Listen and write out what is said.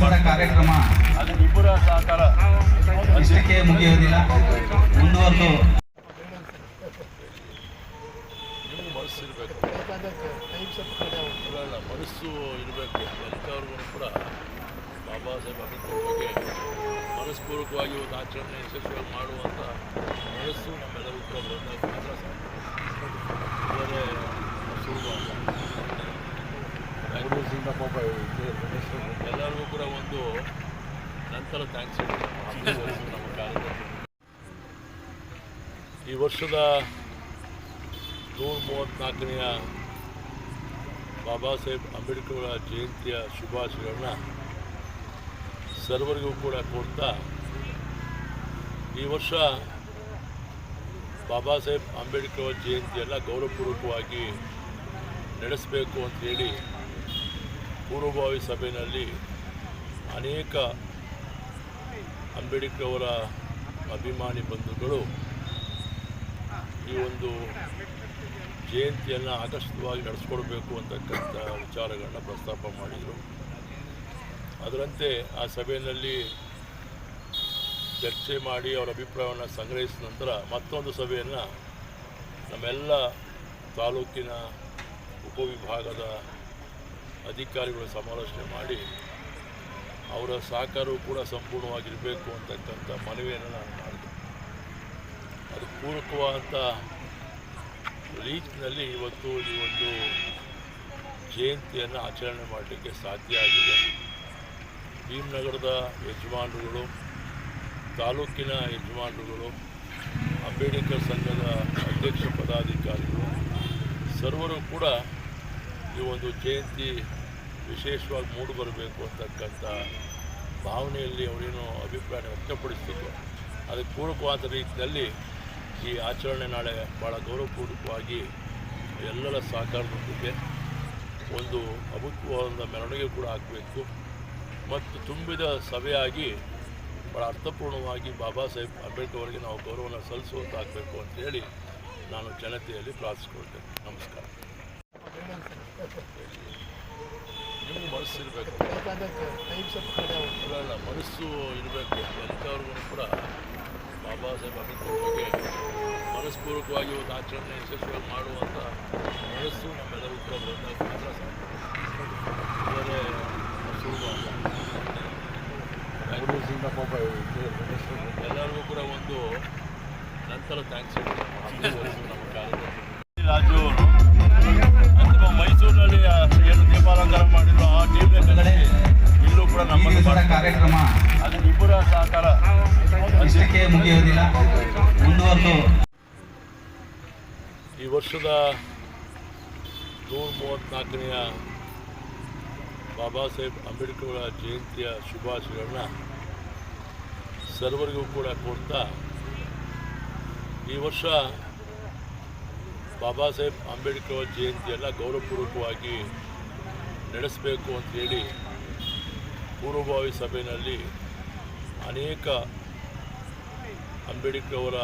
ಮಾಡೋ ಕಾರ್ಯಕ್ರಮ. ಇಷ್ಟಕ್ಕೆ ಮುಗಿಯೋದಿಲ್ಲ. ಮುಂದುವರೆದು. ಮನಸ್ಸು ಇರಬೇಕು. ಅಂಥವ್ರಿಗೂ ಕೂಡ ಬಾಬಾ ಸಾಹೇಬ್ ಅಂಬೇಡ್ಕರ್ ಬಗ್ಗೆ ಮನಸ್ಪೂರ್ವಕವಾಗಿ ಒಂದು ಆಚರಣೆ ಯಶಸ್ವಿಯಾಗಿ ಮಾಡುವಂಥ ಮನಸ್ಸು ನಮ್ಮ ಎಲ್ಲರಿಗೂ ಕೂಡ ಒಂದು ನಂತರ ಥ್ಯಾಂಕ್ಸ್ ನಮ್ಮ ಕಾರ್ಯದರ್ಶಿ ಈ ವರ್ಷದ ನೂರ ಮೂವತ್ತ್ನಾಲ್ಕನೆಯ ಬಾಬಾ ಸಾಹೇಬ್ ಅಂಬೇಡ್ಕರ್ ಅವರ ಜಯಂತಿಯ ಶುಭಾಶಯಗಳನ್ನ ಸರ್ವರಿಗೂ ಕೂಡ ಕೊಡ್ತಾ ಈ ವರ್ಷ ಬಾಬಾ ಸಾಹೇಬ್ ಅಂಬೇಡ್ಕರ್ ಅವರ ಜಯಂತಿಯನ್ನು ಗೌರವಪೂರ್ವಕವಾಗಿ ನಡೆಸಬೇಕು ಅಂತೇಳಿ ಪೂರ್ವಭಾವಿ ಸಭೆಯಲ್ಲಿ ಅನೇಕ ಅಂಬೇಡ್ಕರ್ ಅವರ ಅಭಿಮಾನಿ ಬಂಧುಗಳು ಈ ಒಂದು ಜಯಂತಿಯನ್ನು ಆಕರ್ಷಿತವಾಗಿ ನಡೆಸ್ಕೊಡ್ಬೇಕು ಅಂತಕ್ಕಂಥ ವಿಚಾರಗಳನ್ನ ಪ್ರಸ್ತಾಪ ಮಾಡಿದರು. ಅದರಂತೆ ಆ ಸಭೆಯಲ್ಲಿ ಚರ್ಚೆ ಮಾಡಿ ಅವರ ಅಭಿಪ್ರಾಯವನ್ನು ಸಂಗ್ರಹಿಸಿದ ನಂತರ ಮತ್ತೊಂದು ಸಭೆಯನ್ನು ನಮ್ಮೆಲ್ಲ ತಾಲೂಕಿನ ಉಪವಿಭಾಗದ ಅಧಿಕಾರಿಗಳು ಸಮಾಲೋಚನೆ ಮಾಡಿ ಅವರ ಸಹಕಾರವು ಕೂಡ ಸಂಪೂರ್ಣವಾಗಿರಬೇಕು ಅಂತಕ್ಕಂಥ ಮನವಿಯನ್ನು ನಾನು ಮಾಡಿದೆ. ಅದು ಪೂರಕವಾದಂಥ ರೀತಿಯಲ್ಲಿ ಇವತ್ತು ಈ ಒಂದು ಜಯಂತಿಯನ್ನು ಆಚರಣೆ ಮಾಡಲಿಕ್ಕೆ ಸಾಧ್ಯ ಆಗಿದೆ. ಭೀಮನಗರದ ಯಜಮಾನರುಗಳು, ತಾಲೂಕಿನ ಯಜಮಾನರುಗಳು, ಅಂಬೇಡ್ಕರ್ ಸಂಘದ ಅಧ್ಯಕ್ಷ ಪದಾಧಿಕಾರಿಗಳು, ಸರ್ವರು ಕೂಡ ಈ ಒಂದು ಜಯಂತಿ ವಿಶೇಷವಾಗಿ ಮೂಡಿಬರಬೇಕು ಅಂತಕ್ಕಂಥ ಭಾವನೆಯಲ್ಲಿ ಅವರೇನು ಅಭಿಪ್ರಾಯ ವ್ಯಕ್ತಪಡಿಸ್ತಿದ್ರು. ಅದಕ್ಕೆ ಪೂರಕವಾದ ರೀತಿಯಲ್ಲಿ ಈ ಆಚರಣೆ ನಾಳೆ ಭಾಳ ಗೌರವಪೂರ್ವಕವಾಗಿ ಎಲ್ಲರ ಸಹಕಾರದೊಂದಿಗೆ ಒಂದು ಅಭೂತವಾದ ಮೆರವಣಿಗೆ ಕೂಡ ಆಗಬೇಕು. ಮತ್ತು ತುಂಬಿದ ಸಭೆಯಾಗಿ ಭಾಳ ಅರ್ಥಪೂರ್ಣವಾಗಿ ಬಾಬಾ ಸಾಹೇಬ್ ಅಂಬೇಡ್ಕರ್ ಅವರಿಗೆ ನಾವು ಗೌರವನ ಸಲ್ಲಿಸುವಂತಾಗಬೇಕು ಅಂತ ಹೇಳಿ ನಾನು ಜನತೆಯಲ್ಲಿ ಪ್ರಾರ್ಥಿಸ್ಕೊಳ್ತೇನೆ. ನಮಸ್ಕಾರ. ನಿಮ್ಗೆ ಮನಸ್ಸು ಇರಬೇಕು. ಅಲ್ಲ ಮನಸ್ಸು ಇರಬೇಕು. ಎಂಥವ್ರಿಗೂ ಕೂಡ ಬಾಬಾ ಸಾಹೇಬ್ ಅಂಬೇಡ್ಕರ್ ಬಗ್ಗೆ ಮನಸ್ಪೂರ್ವಕವಾಗಿ ಒಂದು ಆಚರಣೆ ಯಶಸ್ವಿಯಾಗಿ ಮಾಡುವಂಥ ಮನಸ್ಸು ನಮ್ಮೆಲ್ಲರೂ ಕೂಡ ಬಂದಾಗ ಮಾತ್ರ ಸಾಧ್ಯ ಸುಲಭ ಎಲ್ಲರಿಗೂ ಕೂಡ ಒಂದು ನಂತರ ಥ್ಯಾಂಕ್ಸ್ ನಮ್ಮ ಕಾರ್ಯದರ್ಶಿ ರಾಜು ಅವರು ಸಹಕಾರ ಅಷ್ಟಕ್ಕೆ ಮುಗಿಯೋದಿಲ್ಲ. ಮುಂದುವರೆದು. ಈ ವರ್ಷದ ನೂರ ಮೂವತ್ತ್ನಾಲ್ಕನೆಯ ಬಾಬಾ ಸಾಹೇಬ್ ಅಂಬೇಡ್ಕರ್ ಅವರ ಜಯಂತಿಯ ಶುಭಾಶಯಗಳನ್ನ ಸರ್ವರಿಗೂ ಕೂಡ ಕೊಡ್ತಾ, ಈ ವರ್ಷ ಬಾಬಾ ಸಾಹೇಬ್ ಅಂಬೇಡ್ಕರ್ ಅವರ ಜಯಂತಿಯನ್ನು ಗೌರವಪೂರ್ವಕವಾಗಿ ನಡೆಸಬೇಕು ಅಂತೇಳಿ ಪೂರ್ವಭಾವಿ ಸಭೆಯಲ್ಲಿ ಅನೇಕ ಅಂಬೇಡ್ಕರ್ ಅವರ